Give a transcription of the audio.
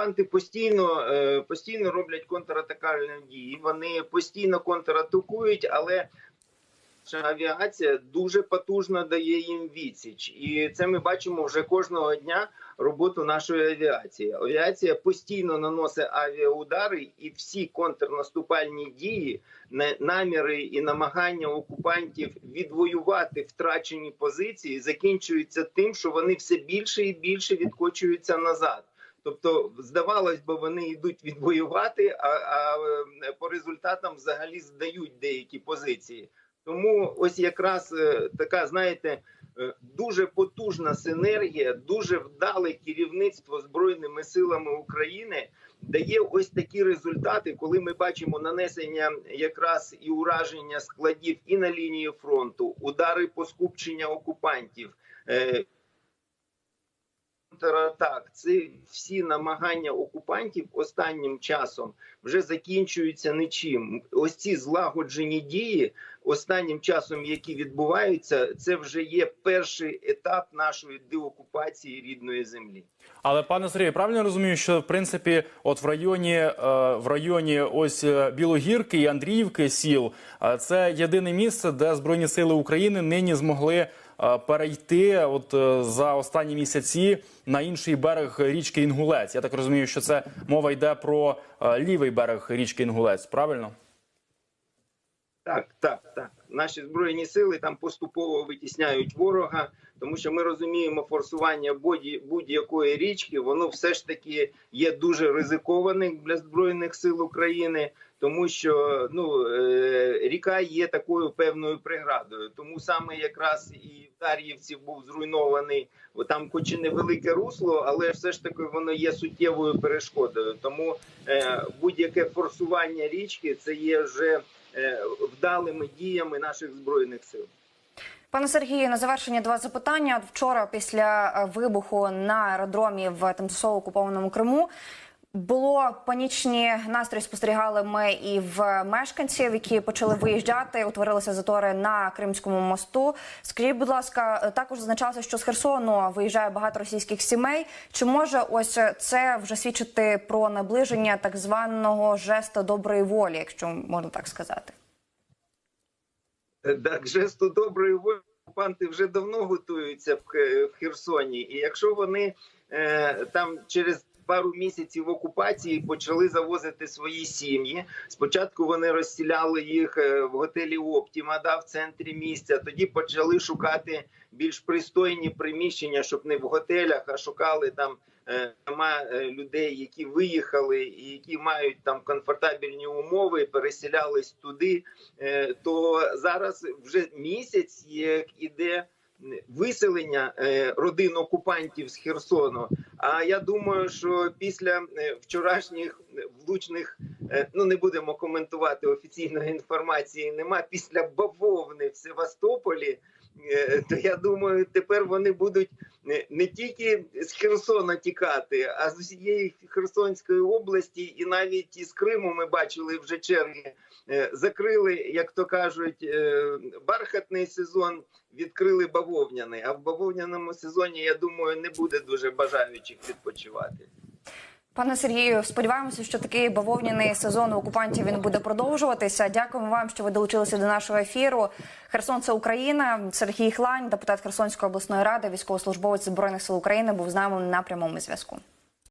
окупанти постійно, е, постійно роблять контратакальні дії. Вони постійно контратакують, але авіація дуже потужно дає їм відсіч, і це ми бачимо вже кожного дня роботу нашої авіації. Авіація постійно наносить авіаудари, і всі контрнаступальні дії, на- наміри і намагання окупантів відвоювати втрачені позиції закінчуються тим, що вони все більше і більше відкочуються назад. Тобто, здавалось би, вони йдуть відвоювати, а, а е, по результатам взагалі здають деякі позиції. Тому ось якраз е, така, знаєте, е, дуже потужна синергія, дуже вдале керівництво збройними силами України дає ось такі результати, коли ми бачимо нанесення якраз і ураження складів і на лінії фронту, удари по скупчення окупантів. Контратак, це всі намагання окупантів останнім часом вже закінчуються нічим. Ось ці злагоджені дії останнім часом, які відбуваються, це вже є перший етап нашої деокупації рідної землі. Але пане Сергію, правильно розумію, що в принципі, от в районі е, в районі ось е, Білогірки і Андріївки сіл, е, це єдине місце, де Збройні сили України нині змогли перейти от е, за останні місяці на інший берег річки Інгулець. Я так розумію, що це мова йде про е, лівий берег річки Інгулець. Правильно? Так, так, так. Наші збройні сили там поступово витісняють ворога, тому що ми розуміємо, форсування будь- будь-якої річки, воно все ж таки є дуже ризикованим для збройних сил України, тому що ну е, ріка є такою певною преградою. Тому саме якраз і в був зруйнований там, хоч і невелике русло, але все ж таки воно є суттєвою перешкодою. Тому е, будь-яке форсування річки це є вже е, вдалими діями наших збройних сил. Пане Сергію, на завершення два запитання. Вчора, після е, вибуху на аеродромі в тимчасово окупованому Криму, було панічні настрої. Спостерігали ми і в мешканців, які почали виїжджати. Утворилися затори на Кримському мосту. Скажіть, будь ласка, також зазначалося, що з Херсону виїжджає багато російських сімей. Чи може ось це вже свідчити про наближення так званого жесту доброї волі, якщо можна так сказати? Так, жесту доброї волі окупанти вже давно готуються в Херсоні, і якщо вони е, там через пару місяців окупації почали завозити свої сім'ї. Спочатку вони розсіляли їх е, в готелі Оптіма, да, в центрі місця. Тоді почали шукати більш пристойні приміщення, щоб не в готелях, а шукали там дома е, людей, які виїхали і які мають там комфортабельні умови, переселялись туди. Е, То зараз вже місяць як іде виселення родин окупантів з Херсону. А я думаю, що після е, вчорашніх влучних, е, ну не будемо коментувати офіційної інформації, нема після бавовни в Севастополі. е, То я думаю, тепер вони будуть не- не тільки з Херсона тікати, а з усієї Херсонської області, і навіть із Криму ми бачили вже черги. Е, Закрили, як то кажуть, е, бархатний сезон, відкрили бавовняний. А в бавовняному сезоні, я думаю, не буде дуже бажаючих відпочивати. Пане Сергію, сподіваємося, що такий бавовняний сезон окупантів він буде продовжуватися. Дякуємо вам, що ви долучилися до нашого ефіру. Херсон це Україна. Сергій Хлань, депутат Херсонської обласної ради, військовослужбовець збройних сил України, був з нами на прямому зв'язку.